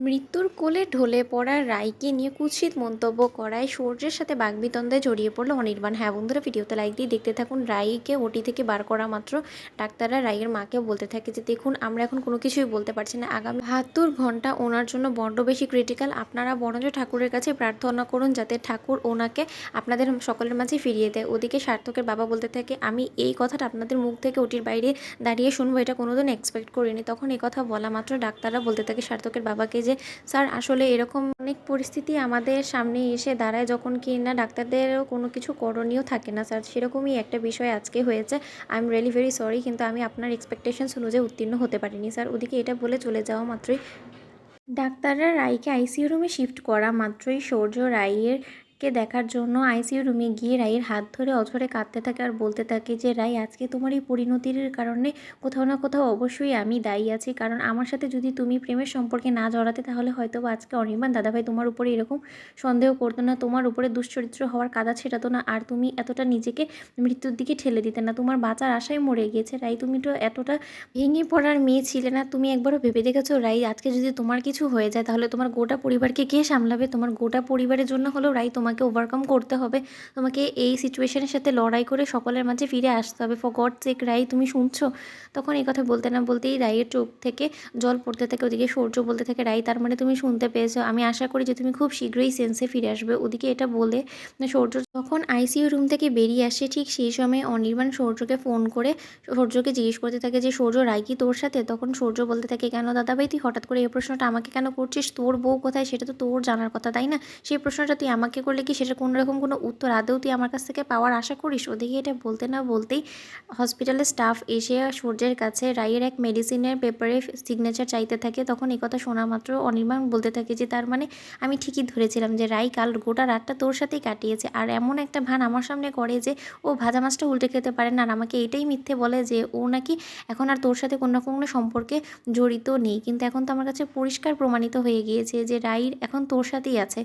মৃত্যুর কোলে ঢলে পড়া রায়কে নিয়ে কুৎসিত মন্তব্য করায় সূর্যের সাথে বাগবিতন্ডে জড়িয়ে পড়ল অনির্বাণ। হ্যাঁ বন্ধুরা, ভিডিওতে লাইক দিয়ে দেখতে থাকুন। রায়কে ওটি থেকে বার করা মাত্র ডাক্তাররা রায়ের মাকে বলতে থাকে যে, দেখুন, আমরা এখন কোনো কিছুই বলতে পারছি না। আগামী বাহাত্তর ঘণ্টা ওনার জন্য বড্ড বেশি ক্রিটিক্যাল আপনারা বরঞ্চ ঠাকুরের কাছে প্রার্থনা করুন যাতে ঠাকুর ওনাকে আপনাদের সকলের মাঝে ফিরিয়ে দেয়। ওদিকে সার্থকের বাবা বলতে থাকে, আমি এই কথাটা আপনাদের মুখ থেকে ওটির বাইরে দাঁড়িয়ে শুনব। এটা কোনোদিন এক্সপেক্ট করিনি। তখন এই কথা বলা মাত্র ডাক্তাররা বলতে থাকে সার্থকের বাবাকে যে স্যার, আসলে এরকম অনেক পরিস্থিতি আমাদের সামনে এসে দাঁড়ায় যখন কি না, ডাক্তারদেরও কোনো কিছু করণীয় থাকে না, স্যার। সেরকমই একটা বিষয় আজকে হয়েছে। I am really very sorry কিন্তু আমি আপনার এক্সপেকটেশনস অনুযায়ী উত্তীর্ণ হতে পারিনি, স্যার। ওদিকে এটা বলে চলে যাওয়া মাত্রই। ডাক্তাররা রায়কে আইসিইউ রুমে শিফট করা মাত্রই সৌর্য রায়ের কে দেখার জন্য আইসিইউ রুমে গিয়ে রায়ের হাত ধরে অঝরে কাঁদতে থাকে আর বলতে থাকে যে, রায়, আজকে তোমার এই পরিণতির কারণে কোথাও না কোথাও অবশ্যই আমি দায়ী আছি। কারণ আমার সাথে যদি তুমি প্রেমের সম্পর্কে না জড়াতে, তাহলে হয়তো আজকে অনির্বাণ দাদাভাই তোমার উপরে এরকম সন্দেহ করতো না। তোমার উপরে দুশ্চরিত্র হওয়ার কাদা ছেটাতো না আর তুমি এতটা নিজেকে মৃত্যুর দিকে ঠেলে দিতে না। তোমার বাঁচার আশায় মরে গিয়েছে। রাই তুমি তো এতটা ভেঙে পড়ার মেয়ে ছিলে না। তুমি একবারও ভেবে দেখেছ রাই আজকে যদি তোমার কিছু হয়ে যায়, তাহলে তোমার গোটা পরিবারকে কে সামলাবে? তোমার গোটা পরিবারের জন্য হলেও রাই তোমাকে ওভারকাম করতে হবে। তোমাকে এই সিচুয়েশনের সাথে লড়াই করে সকলের মাঝে ফিরে আসতে হবে। ফর গড সেক রাই, তুমি শুনছো? তখন এই কথা বলতে না বলতেই রায়ের চোখ থেকে জল পড়তে থাকে, ওদিকে সূর্য বলতে থাকে, রাই, তার মানে তুমি শুনতে পেয়েছ। আমি আশা করি যে তুমি খুব শীঘ্রই সেন্সে ফিরে আসবে। ওদিকে এটা বলে সূর্য যখন আইসিইউ রুম থেকে বেরিয়ে আসে, ঠিক সেই সময় অনির্বাণ সূর্যকে ফোন করে সূর্যকে জিজ্ঞেস করতে থাকে যে, সূর্য রায় কি তোর সাথে? তখন সূর্য বলতে থাকে, কেন দাদাভাই তুই হঠাৎ করে এই প্রশ্নটা আমাকে কেন করছিস? তোর বউ কোথায়? সেটা তো তোর জানার কথা, তাই না? সেই প্রশ্নটা তুই আমাকে করলে কি সেটা কোনো রকম কোনো উত্তর আদৌ তুই আমার কাছ থেকে পাওয়ার আশা করিস? ওদিকে এটা বলতে না বলতেই হসপিটালের স্টাফ এসে সূর্যের কাছে রায়ের এক মেডিসিনের পেপারে সিগনেচার চাইতে থাকে। তখন কথা শোনা মাত্র অনির্বাণ বলতে থাকে যে, তার মানে আমি ঠিকই ধরেছিলাম যে রাই কাল গোটা রাতটা তোর সাথেই কাটিয়েছে। আর এমন একটা ভান আমার সামনে করে যে, ও ভাজা মাছটা উল্টে খেতে পারে না। আর আমাকে এটাই মিথ্যে বলে যে, ও নাকি এখন আর তোর সাথে কোনো রকম কোনো সম্পর্কে জড়িত নেই। কিন্তু এখন তো আমার কাছে পরিষ্কার প্রমাণিত হয়ে গিয়েছে যে রাইর এখন তোর সাথেই আছে।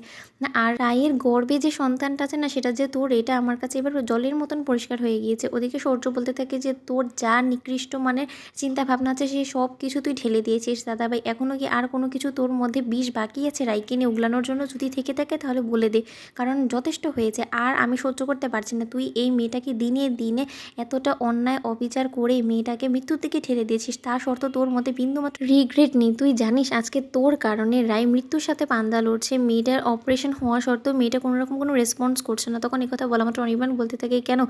আর রায়ের গর্বে যে সন্তানটা আছে না, সেটা যে তোর, এটা আমার কাছে এবার জলের মতন পরিষ্কার হয়ে গিয়েছে। ওদিকে সূর্য বলতে থাকে যে তোর যা নিকৃষ্ট মানের চিন্তা ভাবনা আছে, সে সব কিছু তুই ঢেলে দিয়েছিস। দাদাভাই এখনও কি আর কোনো কিছু তোর মধ্যে বিষ বাকি আছে? রাইকে নিয়ে উগলানোর জন্য যদি থেকে থাকে তাহলে বলে দে, কারণ যথেষ্ট হয়েছে। আর আমি সহ্য করতে পারছি না, তুই এই মেয়েটাকে দিনে দিনে এতটা অন্যায় অবিচার করে মেয়েটাকে মৃত্যুর দিকে ঠেলে দিয়েছিস তা শর্ত তোর মধ্যে বিন্দুমাত্র রিগ্রেট নেই। তুই জানিস আজকে তোর কারণে রায় মৃত্যুর সাথে পান্দা লড়ছে, মেয়েটার অপারেশন হওয়া সত্ত্বেও মেয়েটা কোনো রকম কোনো রেসপন্স করছে না। তখন কথা বলা মাত্র অনির্বাণ বলতে থাকে, কেন?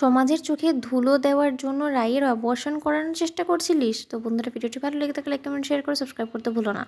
সমাজের চোখে ধুলো দেওয়ার জন্য রায়ের অবসান করানোর চেষ্টা করছিলিস? তো বন্ধুরা, ভিডিওটি ভালো লেগে থাকলে একটা কমেন্ট শেয়ার করে সাবস্ক্রাইব করতে ভুলো না।